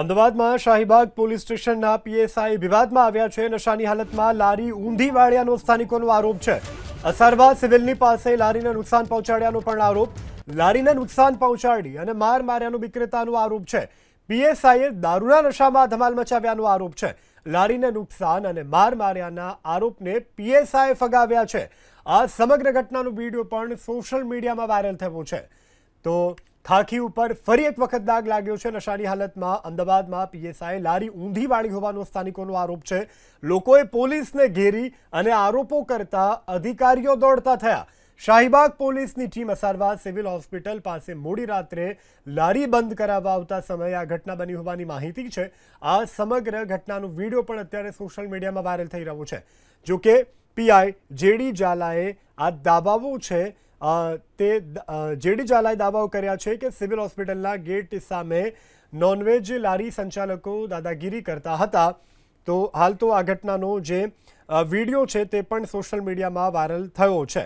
અમદાવાદમાં શાહીબાગ પોલીસ સ્ટેશનના પીએસઆઈ વિવાદમાં આવ્યા છે. નશાની હાલતમાં લારી ઊંધી વાળ્યાનો સ્થાનિકોનો આરોપ છે. અસારવા સિવિલની પાસે લારીને નુકસાન પહોંચાડ્યાનો પણ આરોપ. લારીને નુકસાન પહોંચાડી અને માર માર્યાનો વિક્રેતાનો આરોપ છે. પીએસઆઈએ દારૂના નશામાં ધમાલ મચાવ્યાનો આરોપ છે. લારીને નુકસાન અને માર માર્યાના આરોપને પીએસઆઈએ ફગાવ્યા છે. આ સમગ્ર ઘટનાનો વીડિયો પણ સોશિયલ મીડિયામાં વાયરલ થયો છે. તો ખાખી ઉપર ફરી એક વખત દાગ લાગ્યો છે. નશાની હાલતમાં અમદાવાદમાં પીએસઆઈ લારી ઊંધી વાળી હોવાનો સ્થાનિકોનો આરોપ છે. લોકોએ પોલીસને ઘેરી અને આરોપો કરતા અધિકારીઓ દોડતા થયા. શાહીબાગ પોલીસની ટીમ અસારવા સિવિલ હોસ્પિટલ પાસે મોડી રાત્રે લારી બંધ કરાવવા આવતા સમયે આ ઘટના બની હોવાની માહિતી છે. આ સમગ્ર ઘટનાનો વીડિયો પણ અત્યારે સોશિયલ મીડિયામાં વાયરલ થઈ રહ્યો છે. જોકે પીઆઈ જેડી ઝાલાએ આ દાવાઓ છે તે જેડી ઝાલાએ દાવાઓ કર્યા છે કે સિવિલ હોસ્પિટલના ગેટ સામે નોનવેજ લારી સંચાલકો દાદાગીરી કરતા હતા. તો હાલ તો આ ઘટનાનો જે વીડિયો છે તે પણ સોશિયલ મીડિયામાં વાયરલ થયો છે.